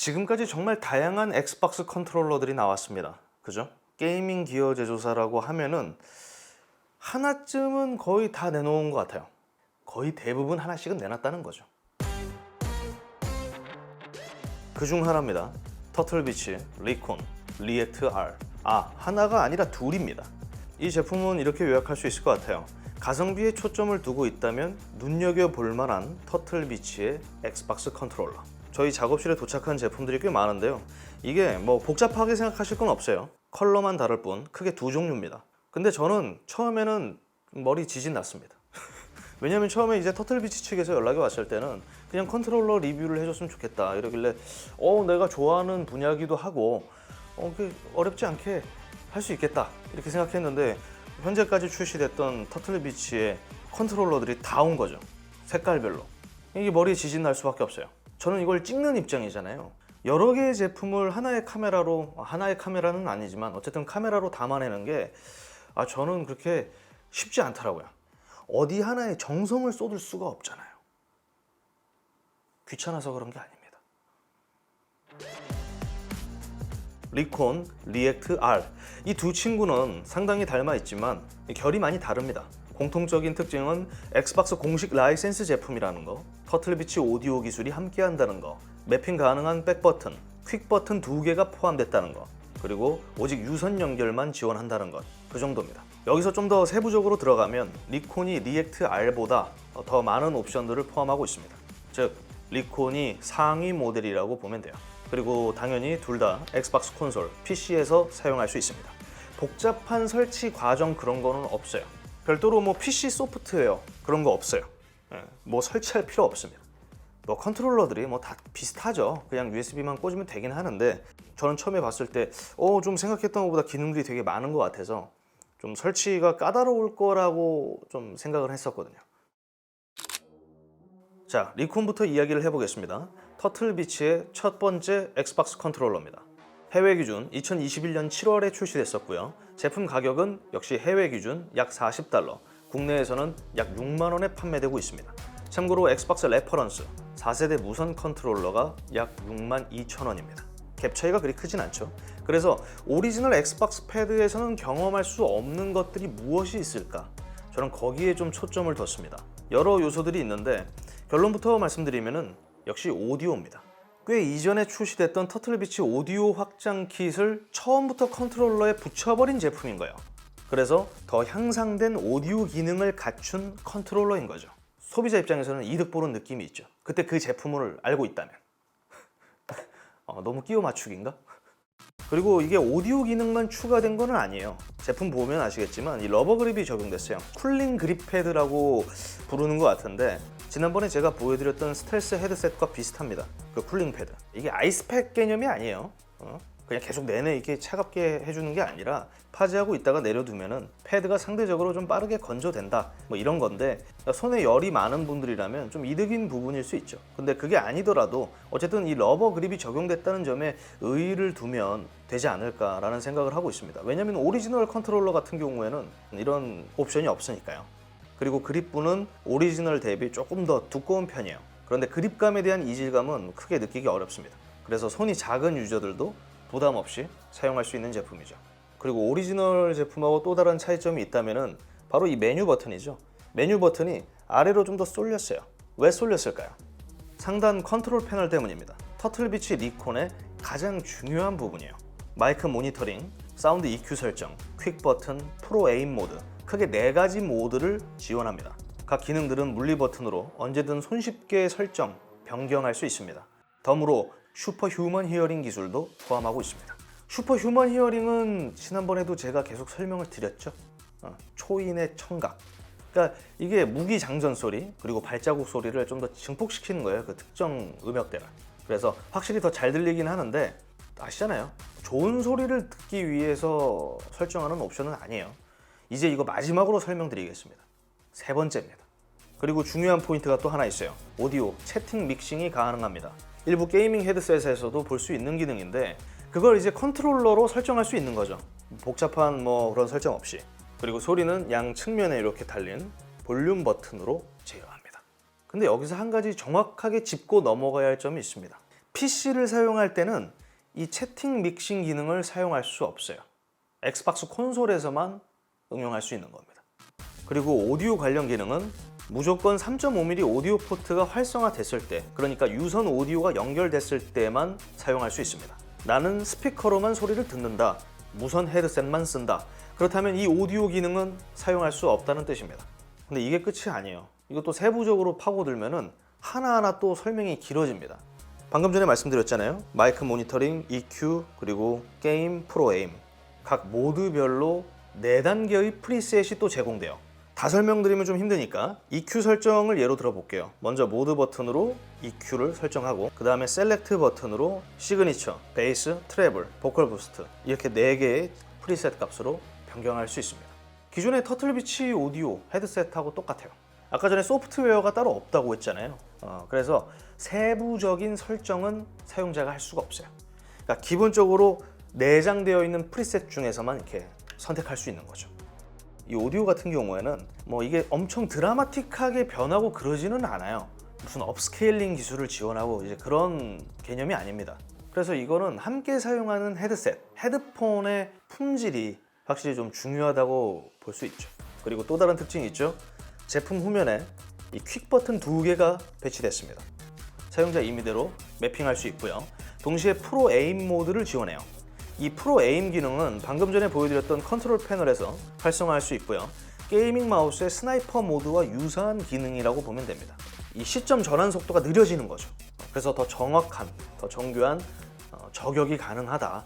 지금까지 정말 다양한 엑스박스 컨트롤러들이 나왔습니다. 그죠? 게이밍 기어 제조사라고 하면은 하나쯤은 거의 다 내놓은 것 같아요. 거의 대부분 하나씩은 내놨다는 거죠. 그 중 하나입니다. 터틀비치, 리콘, 리액트 R. 아, 하나가 아니라 둘입니다. 이 제품은 이렇게 요약할 수 있을 것 같아요. 가성비에 초점을 두고 있다면 눈여겨볼 만한 터틀비치의 엑스박스 컨트롤러. 저희 작업실에 도착한 제품들이 꽤 많은데요. 이게 뭐 복잡하게 생각하실 건 없어요. 컬러만 다를 뿐 크게 두 종류입니다. 근데 저는 처음에는 머리 지진 났습니다. 왜냐면 처음에 이제 터틀비치 측에서 연락이 왔을 때는 그냥 컨트롤러 리뷰를 해줬으면 좋겠다 이러길래 어 내가 좋아하는 분야기도 하고 어그 어렵지 않게 할 수 있겠다 이렇게 생각했는데 현재까지 출시됐던 터틀비치의 컨트롤러들이 다 온 거죠 색깔별로 이게 머리에 지진 날 수밖에 없어요 저는 이걸 찍는 입장이잖아요 여러 개의 제품을 하나의 카메라로 하나의 카메라는 아니지만 어쨌든 카메라로 담아내는 게 아, 저는 그렇게 쉽지 않더라고요 어디 하나에 정성을 쏟을 수가 없잖아요. 귀찮아서 그런 게 아닙니다. 리콘, 리액트 R 이 두 친구는 상당히 닮아 있지만 결이 많이 다릅니다. 공통적인 특징은 엑스박스 공식 라이센스 제품이라는 거, 터틀비치 오디오 기술이 함께한다는 거, 매핑 가능한 백 버튼, 퀵 버튼 두 개가 포함됐다는 거, 그리고 오직 유선 연결만 지원한다는 것, 그 정도입니다. 여기서 좀 더 세부적으로 들어가면 리콘이 리액트 R보다 더 많은 옵션들을 포함하고 있습니다. 즉 리콘이 상위 모델이라고 보면 돼요. 그리고 당연히 둘 다 엑스박스 콘솔, PC에서 사용할 수 있습니다. 복잡한 설치 과정 그런 거는 없어요. 별도로 뭐 PC 소프트웨어 그런 거 없어요. 예, 뭐 설치할 필요 없습니다. 뭐 컨트롤러들이 뭐 다 비슷하죠. 그냥 USB만 꽂으면 되긴 하는데 저는 처음에 봤을 때 어 좀 생각했던 것보다 기능들이 되게 많은 것 같아서 좀 설치가 까다로울 거라고 좀 생각을 했었거든요. 자, 리콘부터 이야기를 해보겠습니다. 터틀비치의 첫 번째 엑스박스 컨트롤러입니다. 해외 기준 2021년 7월에 출시됐었고요. 제품 가격은 역시 해외 기준 약 40달러, 국내에서는 약 6만 원에 판매되고 있습니다. 참고로 엑스박스 레퍼런스 4세대 무선 컨트롤러가 약 6만 2천 원입니다. 갭 차이가 그리 크진 않죠. 그래서 오리지널 엑스박스 패드에서는 경험할 수 없는 것들이 무엇이 있을까? 저는 거기에 좀 초점을 뒀습니다. 여러 요소들이 있는데 결론부터 말씀드리면은 역시 오디오입니다. 꽤 이전에 출시됐던 터틀비치 오디오 확장 킷을 처음부터 컨트롤러에 붙여버린 제품인 거예요. 그래서 더 향상된 오디오 기능을 갖춘 컨트롤러인 거죠. 소비자 입장에서는 이득 보는 느낌이 있죠. 그때 그 제품을 알고 있다면. 어, 너무 끼워 맞추기인가? 그리고 이게 오디오 기능만 추가된 건 아니에요. 제품 보면 아시겠지만 이 러버 그립이 적용됐어요. 쿨링 그립 패드라고 부르는 것 같은데 지난번에 제가 보여드렸던 스텔스 헤드셋과 비슷합니다. 그 쿨링 패드. 이게 아이스팩 개념이 아니에요. 어? 그냥 계속 내내 이렇게 차갑게 해주는 게 아니라 파지하고 있다가 내려두면은 패드가 상대적으로 좀 빠르게 건조된다 뭐 이런 건데 손에 열이 많은 분들이라면 좀 이득인 부분일 수 있죠 근데 그게 아니더라도 어쨌든 이 러버 그립이 적용됐다는 점에 의의를 두면 되지 않을까라는 생각을 하고 있습니다 왜냐면 오리지널 컨트롤러 같은 경우에는 이런 옵션이 없으니까요 그리고 그립부는 오리지널 대비 조금 더 두꺼운 편이에요 그런데 그립감에 대한 이질감은 크게 느끼기 어렵습니다 그래서 손이 작은 유저들도 부담 없이 사용할 수 있는 제품이죠. 그리고 오리지널 제품하고 또 다른 차이점이 있다면은 바로 이 메뉴 버튼이죠. 메뉴 버튼이 아래로 좀 더 쏠렸어요. 왜 쏠렸을까요? 상단 컨트롤 패널 때문입니다. 터틀비치 리콘의 가장 중요한 부분이에요. 마이크 모니터링, 사운드 EQ 설정, 퀵 버튼, 프로 에임 모드 크게 네 가지 모드를 지원합니다. 각 기능들은 물리 버튼으로 언제든 손쉽게 설정, 변경할 수 있습니다. 덤으로 슈퍼 휴먼 히어링 기술도 포함하고 있습니다. 슈퍼 휴먼 히어링은 지난번에도 제가 계속 설명을 드렸죠. 어, 초인의 청각. 그러니까 이게 무기 장전 소리 그리고 발자국 소리를 좀 더 증폭시키는 거예요. 그 특정 음역대를. 그래서 확실히 더 잘 들리긴 하는데 아시잖아요. 좋은 소리를 듣기 위해서 설정하는 옵션은 아니에요. 이제 이거 마지막으로 설명드리겠습니다. 세 번째입니다. 그리고 중요한 포인트가 또 하나 있어요. 오디오 채팅 믹싱이 가능합니다. 일부 게이밍 헤드셋에서도 볼 수 있는 기능인데 그걸 이제 컨트롤러로 설정할 수 있는 거죠. 복잡한 뭐 그런 설정 없이. 그리고 소리는 양 측면에 이렇게 달린 볼륨 버튼으로 제어합니다. 근데 여기서 한 가지 정확하게 짚고 넘어가야 할 점이 있습니다. PC를 사용할 때는 이 채팅 믹싱 기능을 사용할 수 없어요. 엑스박스 콘솔에서만 응용할 수 있는 겁니다. 그리고 오디오 관련 기능은 무조건 3.5mm 오디오 포트가 활성화됐을 때, 그러니까 유선 오디오가 연결됐을 때만 사용할 수 있습니다. 나는 스피커로만 소리를 듣는다. 무선 헤드셋만 쓴다. 그렇다면 이 오디오 기능은 사용할 수 없다는 뜻입니다. 근데 이게 끝이 아니에요. 이것도 세부적으로 파고들면은 하나하나 또 설명이 길어집니다. 방금 전에 말씀드렸잖아요. 마이크 모니터링, EQ, 그리고 게임, 프로 에임. 각 모드별로 4단계의 프리셋이 또 제공돼요. 다 설명드리면 좀 힘드니까 EQ 설정을 예로 들어볼게요. 먼저 모드 버튼으로 EQ를 설정하고 그 다음에 셀렉트 버튼으로 시그니처, 베이스, 트래블, 보컬 부스트 이렇게 4개의 프리셋 값으로 변경할 수 있습니다. 기존의 터틀비치 오디오 헤드셋하고 똑같아요. 아까 전에 소프트웨어가 따로 없다고 했잖아요. 어, 그래서 세부적인 설정은 사용자가 할 수가 없어요. 그러니까 기본적으로 내장되어 있는 프리셋 중에서만 이렇게 선택할 수 있는 거죠. 이 오디오 같은 경우에는 뭐 이게 엄청 드라마틱하게 변하고 그러지는 않아요. 무슨 업스케일링 기술을 지원하고 이제 그런 개념이 아닙니다. 그래서 이거는 함께 사용하는 헤드셋, 헤드폰의 품질이 확실히 좀 중요하다고 볼 수 있죠. 그리고 또 다른 특징이 있죠. 제품 후면에 이 퀵 버튼 두 개가 배치됐습니다. 사용자 임의대로 매핑할 수 있고요. 동시에 프로 에임 모드를 지원해요. 이 프로 에임 기능은 방금 전에 보여드렸던 컨트롤 패널에서 활성화할 수 있고요. 게이밍 마우스의 스나이퍼 모드와 유사한 기능이라고 보면 됩니다. 이 시점 전환 속도가 느려지는 거죠. 그래서 더 정확한, 더 정교한 어, 저격이 가능하다.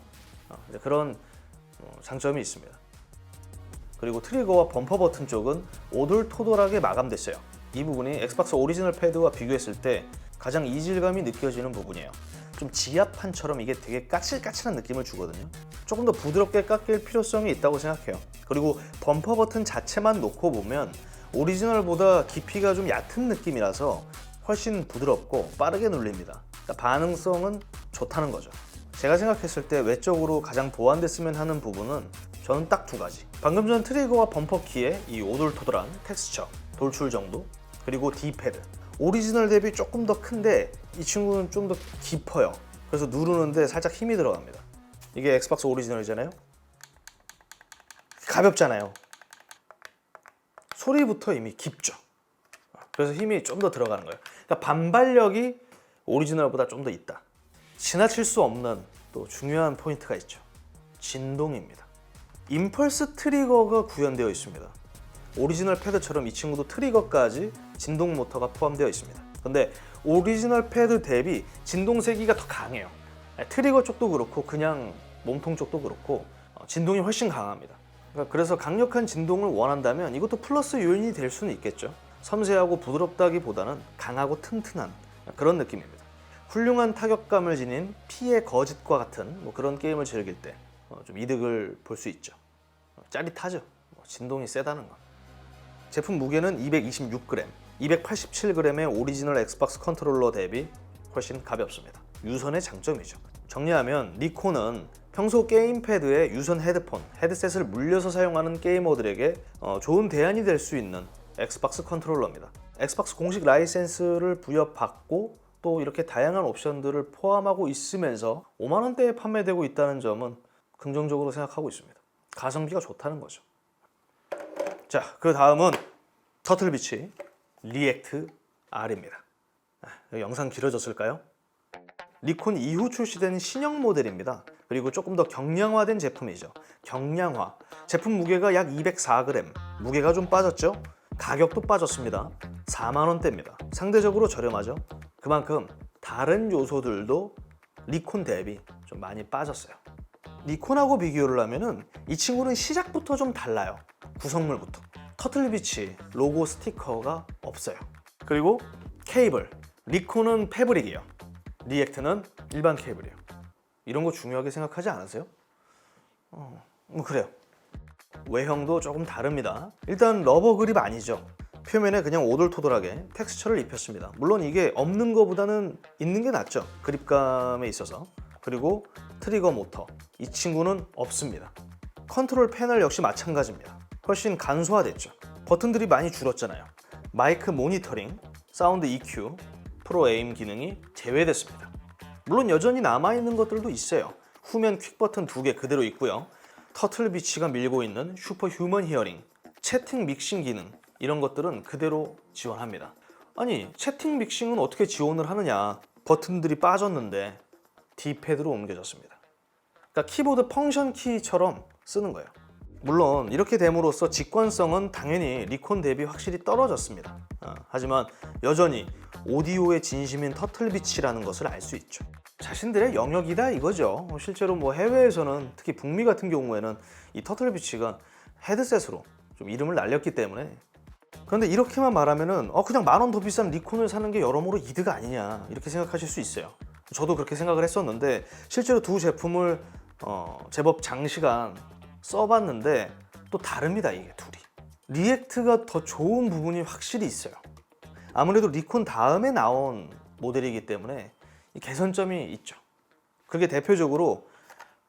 어, 그런 어, 장점이 있습니다. 그리고 트리거와 범퍼 버튼 쪽은 오돌토돌하게 마감됐어요. 이 부분이 엑스박스 오리지널 패드와 비교했을 때 가장 이질감이 느껴지는 부분이에요. 좀 지압판처럼 이게 되게 까칠까칠한 느낌을 주거든요. 조금 더 부드럽게 깎일 필요성이 있다고 생각해요. 그리고 범퍼 버튼 자체만 놓고 보면 오리지널보다 깊이가 좀 얕은 느낌이라서 훨씬 부드럽고 빠르게 눌립니다. 그러니까 반응성은 좋다는 거죠. 제가 생각했을 때 외적으로 가장 보완됐으면 하는 부분은 저는 딱 두 가지. 방금 전 트리거와 범퍼 키의 이 오돌토돌한 텍스처, 돌출 정도, 그리고 D 패드. 오리지널 대비 조금 더 큰데 이 친구는 좀 더 깊어요. 그래서 누르는데 살짝 힘이 들어갑니다. 이게 엑스박스 오리지널이잖아요. 가볍잖아요. 소리부터 이미 깊죠. 그래서 힘이 좀 더 들어가는 거예요. 그러니까 반발력이 오리지널보다 좀 더 있다. 지나칠 수 없는 또 중요한 포인트가 있죠. 진동입니다. 임펄스 트리거가 구현되어 있습니다. 오리지널 패드처럼 이 친구도 트리거까지 진동 모터가 포함되어 있습니다. 근데 오리지널 패드 대비 진동 세기가 더 강해요. 트리거 쪽도 그렇고 그냥 몸통 쪽도 그렇고 어, 진동이 훨씬 강합니다. 그러니까 그래서 강력한 진동을 원한다면 이것도 플러스 요인이 될 수는 있겠죠. 섬세하고 부드럽다기보다는 강하고 튼튼한 그런 느낌입니다. 훌륭한 타격감을 지닌 피의 거짓과 같은 뭐 그런 게임을 즐길 때 좀 이득을 볼 수 있죠. 어, 짜릿하죠. 뭐 진동이 세다는 건. 제품 무게는 226g, 287g의 오리지널 엑스박스 컨트롤러 대비 훨씬 가볍습니다. 유선의 장점이죠. 정리하면 리콘은 평소 게임 패드에 유선 헤드폰, 헤드셋을 물려서 사용하는 게이머들에게 어, 좋은 대안이 될 수 있는 엑스박스 컨트롤러입니다. 엑스박스 공식 라이센스를 부여받고 또 이렇게 다양한 옵션들을 포함하고 있으면서 5만 원대에 판매되고 있다는 점은 긍정적으로 생각하고 있습니다. 가성비가 좋다는 거죠. 자, 그 다음은 터틀비치 리액트 R입니다. 아, 영상 길어졌을까요? 리콘 이후 출시된 신형 모델입니다. 그리고 조금 더 경량화된 제품이죠. 경량화. 제품 무게가 약 204g. 무게가 좀 빠졌죠? 가격도 빠졌습니다. 4만 원대입니다. 상대적으로 저렴하죠. 그만큼 다른 요소들도 리콘 대비 좀 많이 빠졌어요. 니콘하고 비교를 하면은 이 친구는 시작부터 좀 달라요. 구성물부터. 터틀비치 로고 스티커가 없어요. 그리고 케이블. 리콘은 패브릭이에요. 리액트는 일반 케이블이에요. 이런 거 중요하게 생각하지 않으세요? 어, 뭐 그래요. 외형도 조금 다릅니다. 일단 러버 그립 아니죠. 표면에 그냥 오돌토돌하게 텍스처를 입혔습니다. 물론 이게 없는 것보다는 있는 게 낫죠. 그립감에 있어서. 그리고 트리거 모터. 이 친구는 없습니다. 컨트롤 패널 역시 마찬가지입니다. 훨씬 간소화됐죠. 버튼들이 많이 줄었잖아요. 마이크 모니터링, 사운드 EQ, 프로 에임 기능이 제외됐습니다. 물론 여전히 남아있는 것들도 있어요. 후면 퀵 버튼 두 개 그대로 있고요. 터틀 비치가 밀고 있는 슈퍼 휴먼 히어링, 채팅 믹싱 기능 이런 것들은 그대로 지원합니다. 아니 채팅 믹싱은 어떻게 지원을 하느냐? 버튼들이 빠졌는데 D패드로 옮겨졌습니다. 그러니까 키보드 펑션 키처럼 쓰는 거예요. 물론 이렇게 됨으로써 직관성은 당연히 리콘 대비 확실히 떨어졌습니다. 어, 하지만 여전히 오디오의 진심인 터틀비치라는 것을 알 수 있죠. 자신들의 영역이다 이거죠. 어, 실제로 뭐 해외에서는 특히 북미 같은 경우에는 이 터틀비치가 헤드셋으로 좀 이름을 날렸기 때문에 그런데 이렇게만 말하면은 어 그냥 만 원 더 비싼 리콘을 사는 게 여러모로 이득 아니냐 이렇게 생각하실 수 있어요. 저도 그렇게 생각을 했었는데 실제로 두 제품을 어, 제법 장시간 써봤는데 또 다릅니다 이게 둘이. 리액트가 더 좋은 부분이 확실히 있어요. 아무래도 리콘 다음에 나온 모델이기 때문에 이 개선점이 있죠. 그게 대표적으로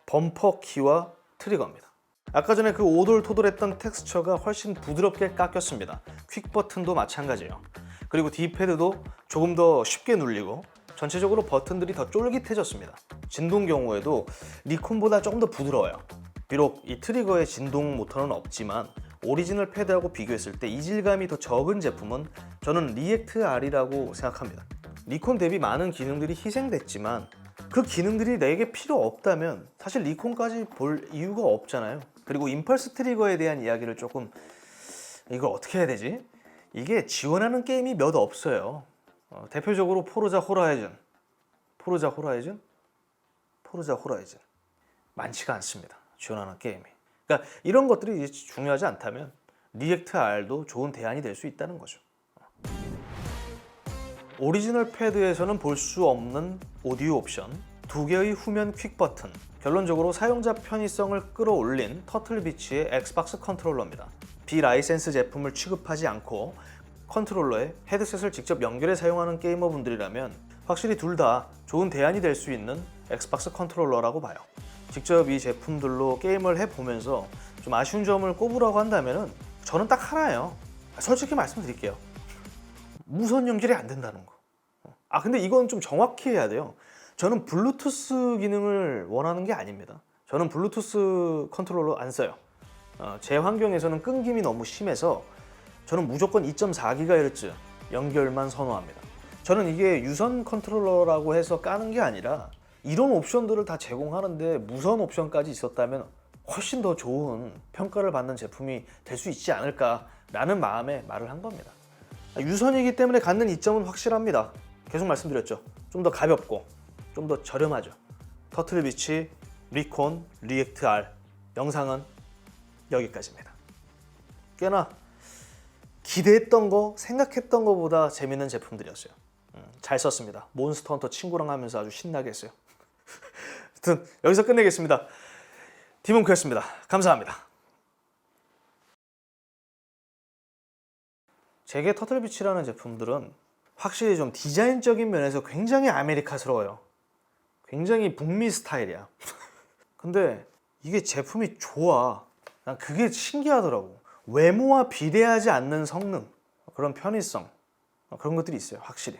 범퍼 키와 트리거입니다. 아까 전에 그 오돌토돌했던 텍스처가 훨씬 부드럽게 깎였습니다. 퀵 버튼도 마찬가지예요. 그리고 D패드도 조금 더 쉽게 눌리고 전체적으로 버튼들이 더 쫄깃해졌습니다. 진동 경우에도 리콘보다 조금 더 부드러워요. 비록 이 트리거에 진동 모터는 없지만 오리지널 패드하고 비교했을 때 이질감이 더 적은 제품은 저는 리액트 R이라고 생각합니다. 리콘 대비 많은 기능들이 희생됐지만 그 기능들이 내게 필요 없다면 사실 리콘까지 볼 이유가 없잖아요. 그리고 임펄스 트리거에 대한 이야기를 조금 이걸 어떻게 해야 되지? 이게 지원하는 게임이 몇 없어요. 어, 대표적으로 포르자 호라이즌, 포르자 호라이즌, 포르자 호라이즌 많지가 않습니다. 지원하는 게임이. 그러니까 이런 것들이 이제 중요하지 않다면 리액트 R도 좋은 대안이 될 수 있다는 거죠. 오리지널 패드에서는 볼 수 없는 오디오 옵션, 두 개의 후면 퀵 버튼, 결론적으로 사용자 편의성을 끌어올린 터틀비치의 엑스박스 컨트롤러입니다. 비라이센스 제품을 취급하지 않고 컨트롤러에 헤드셋을 직접 연결해 사용하는 게이머분들이라면 확실히 둘 다 좋은 대안이 될 수 있는 엑스박스 컨트롤러라고 봐요. 직접 이 제품들로 게임을 해보면서 좀 아쉬운 점을 꼽으라고 한다면은 저는 딱 하나예요. 솔직히 말씀드릴게요. 무선 연결이 안 된다는 거. 아 근데 이건 좀 정확히 해야 돼요. 저는 블루투스 기능을 원하는 게 아닙니다. 저는 블루투스 컨트롤러 안 써요. 어, 제 환경에서는 끊김이 너무 심해서 저는 무조건 2.4GHz 연결만 선호합니다. 저는 이게 유선 컨트롤러라고 해서 까는 게 아니라 이런 옵션들을 다 제공하는데 무선 옵션까지 있었다면 훨씬 더 좋은 평가를 받는 제품이 될 수 있지 않을까라는 마음에 말을 한 겁니다. 유선이기 때문에 갖는 이점은 확실합니다. 계속 말씀드렸죠. 좀 더 가볍고 좀 더 저렴하죠. 터틀비치, 리콘, 리액트 R 영상은 여기까지입니다. 꽤나 기대했던 거, 생각했던 거보다 재밌는 제품들이었어요. 음, 잘 썼습니다. 몬스터 헌터 친구랑 하면서 아주 신나게 했어요. 하여튼 여기서 끝내겠습니다. 디몬크였습니다. 감사합니다. 제게 터틀비치라는 제품들은 확실히 좀 디자인적인 면에서 굉장히 아메리카스러워요. 굉장히 북미 스타일이야. 근데 이게 제품이 좋아. 난 그게 신기하더라고. 외모와 비례하지 않는 성능, 그런 편의성, 그런 것들이 있어요. 확실히.